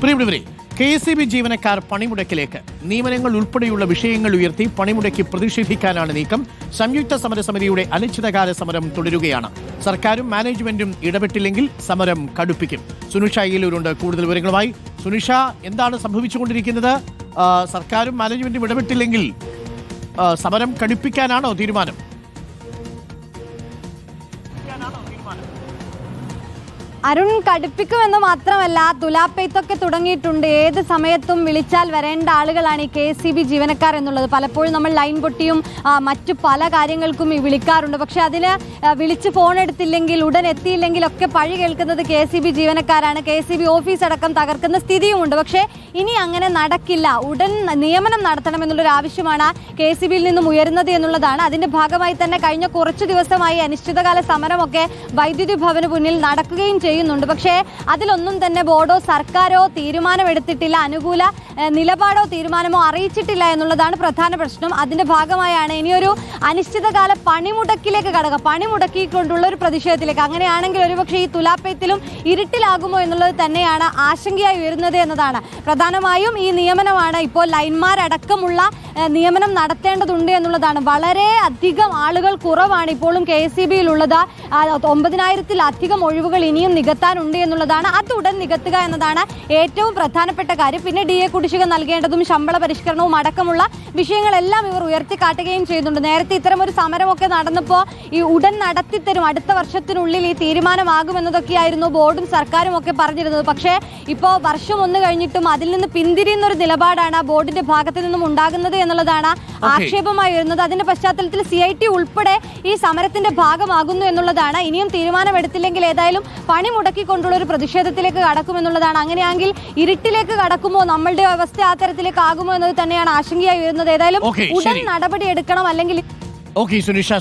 പ്രിയപ്പെട്ടവരെ K S E B ജീവനക്കാർ പണിമുടക്കിലേക്ക് നിയമനങ്ങൾ ഉൾപ്പെടെയുള്ള വിഷയങ്ങൾ ഉയർത്തി പണിമുടക്കി പ്രതിഷേധിക്കാനാണ് നീക്കം. സംയുക്ത സമരസമിതിയുടെ അനിശ്ചിതകാല സമരം തുടരുകയാണ്. സർക്കാരും മാനേജ്മെന്റും ഇടപെട്ടില്ലെങ്കിൽ സമരം കടുപ്പിക്കും. സുനിഷ അയ്യലൂരുണ്ട് കൂടുതൽ വിവരങ്ങളുമായി സുനിഷ എന്താണ് സംഭവിച്ചുകൊണ്ടിരിക്കുന്നത്? സർക്കാരും മാനേജ്മെന്റും ഇടപെട്ടില്ലെങ്കിൽ സമരം കടുപ്പിക്കാനാണോ തീരുമാനം? അരുൺ കടുപ്പിക്കുമെന്ന് മാത്രമല്ല തുലാപ്പെയ്ത്തൊക്കെ തുടങ്ങിയിട്ടുണ്ട്. ഏത് സമയത്തും വിളിച്ചാൽ വരേണ്ട ആളുകളാണ് ഈ കെ എസ് സി ബി ജീവനക്കാർ എന്നുള്ളത്. പലപ്പോഴും നമ്മൾ ലൈൻ പൊട്ടിയും മറ്റു പല കാര്യങ്ങൾക്കും ഈ വിളിക്കാറുണ്ട്. പക്ഷെ അതിന് വിളിച്ച് ഫോൺ എടുത്തില്ലെങ്കിൽ ഉടൻ എത്തിയില്ലെങ്കിൽ ഒക്കെ പഴി കേൾക്കുന്നത് കെ എസ് സി ബി ജീവനക്കാരാണ്. കെ സി ബി ഓഫീസ് അടക്കം തകർക്കുന്ന സ്ഥിതിയുമുണ്ട്. പക്ഷേ ഇനി അങ്ങനെ നടക്കില്ല. ഉടൻ നിയമനം നടത്തണമെന്നുള്ളൊരു ആവശ്യമാണ് കെ എസ് സി ബിയിൽ നിന്നും ഉയരുന്നത് എന്നുള്ളതാണ്. അതിന്റെ ഭാഗമായി തന്നെ കഴിഞ്ഞ കുറച്ചു ദിവസമായി അനിശ്ചിതകാല സമരമൊക്കെ വൈദ്യുതി ഭവന് മുന്നിൽ നടക്കുകയും ചെയ്യുന്നുണ്ട്. പക്ഷേ അതിലൊന്നും തന്നെ ബോർഡോ സർക്കാരോ തീരുമാനമെടുത്തിട്ടില്ല. അനുകൂല നിലപാടോ തീരുമാനമോ അറിയിച്ചിട്ടില്ല എന്നുള്ളതാണ് പ്രധാന പ്രശ്നം. അതിന്റെ ഭാഗമായാണ് ഇനിയൊരു അനിശ്ചിതകാല പണിമുടക്കിലേക്ക് കടക്കുക. പണിമുടക്കിക്കൊണ്ടുള്ള ഒരു പ്രതിഷേധത്തിലേക്ക്. അങ്ങനെയാണെങ്കിൽ ഒരുപക്ഷെ ഈ തുലാപ്പയത്തിലും ഇരുട്ടിലാകുമോ എന്നുള്ളത് തന്നെയാണ് ആശങ്കയായി ഉയരുന്നത് എന്നതാണ്. പ്രധാനമായും ഈ നിയമനമാണ് ഇപ്പോൾ ലൈൻമാരടക്കമുള്ള നിയമനം നടത്തേണ്ടതുണ്ട് എന്നുള്ളതാണ്. വളരെ അധികം ആളുകൾ കുറവാണ് ഇപ്പോഴും കെ എസ് സി ബിയിലുള്ളത്. ഒമ്പതിനായിരത്തിലധികം ഒഴിവുകൾ ഇനിയും നികത്താനുണ്ട് എന്നുള്ളതാണ്. അത് ഉടൻ നികത്തുക എന്നതാണ് ഏറ്റവും പ്രധാനപ്പെട്ട കാര്യം. പിന്നെ ഡി എ കുടിശ്ശിക നൽകേണ്ടതും ശമ്പള പരിഷ്കരണവും അടക്കമുള്ള വിഷയങ്ങളെല്ലാം ഇവർ ഉയർത്തിക്കാട്ടുകയും ചെയ്യുന്നുണ്ട്. നേരത്തെ ഇത്തരം ഒരു സമരമൊക്കെ നടന്നപ്പോൾ ഈ ഉടൻ നടത്തിത്തരും അടുത്ത വർഷത്തിനുള്ളിൽ ഈ തീരുമാനമാകുമെന്നതൊക്കെയായിരുന്നു ബോർഡും സർക്കാരും ഒക്കെ പറഞ്ഞിരുന്നത്. പക്ഷേ ഇപ്പോൾ വർഷം ഒന്ന് കഴിഞ്ഞിട്ടും അതിൽ നിന്ന് പിന്തിരിയുന്ന ഒരു നിലപാടാണ് ആ ബോർഡിന്റെ ഭാഗത്ത് നിന്നും ഉണ്ടാകുന്നത് എന്നുള്ളതാണ് ആക്ഷേപമായി വരുന്നത്. അതിന്റെ പശ്ചാത്തലത്തിൽ സി ഐ ടി ഉൾപ്പെടെ ഈ സമരത്തിന്റെ ഭാഗമാകുന്നു എന്നുള്ളതാണ്. ഇനിയും തീരുമാനമെടുത്തില്ലെങ്കിൽ ഏതായാലും പണി മുടക്കിക്കൊണ്ടുള്ള ഒരു പ്രതിഷേധത്തിലേക്ക് കടക്കുമെന്നുള്ളതാണ്. അങ്ങനെയാണെങ്കിൽ ഇരുട്ടിലേക്ക് കടക്കുമോ? നമ്മളുടെ അവസ്ഥ ആ തരത്തിലേക്ക് ആകുമോ എന്നത് തന്നെയാണ് ആശങ്കയായി വരുന്നത്. ഏതായാലും ഉടൻ. നടപടി എടുക്കണം അല്ലെങ്കിൽ ഓക്കെ സുനിഷ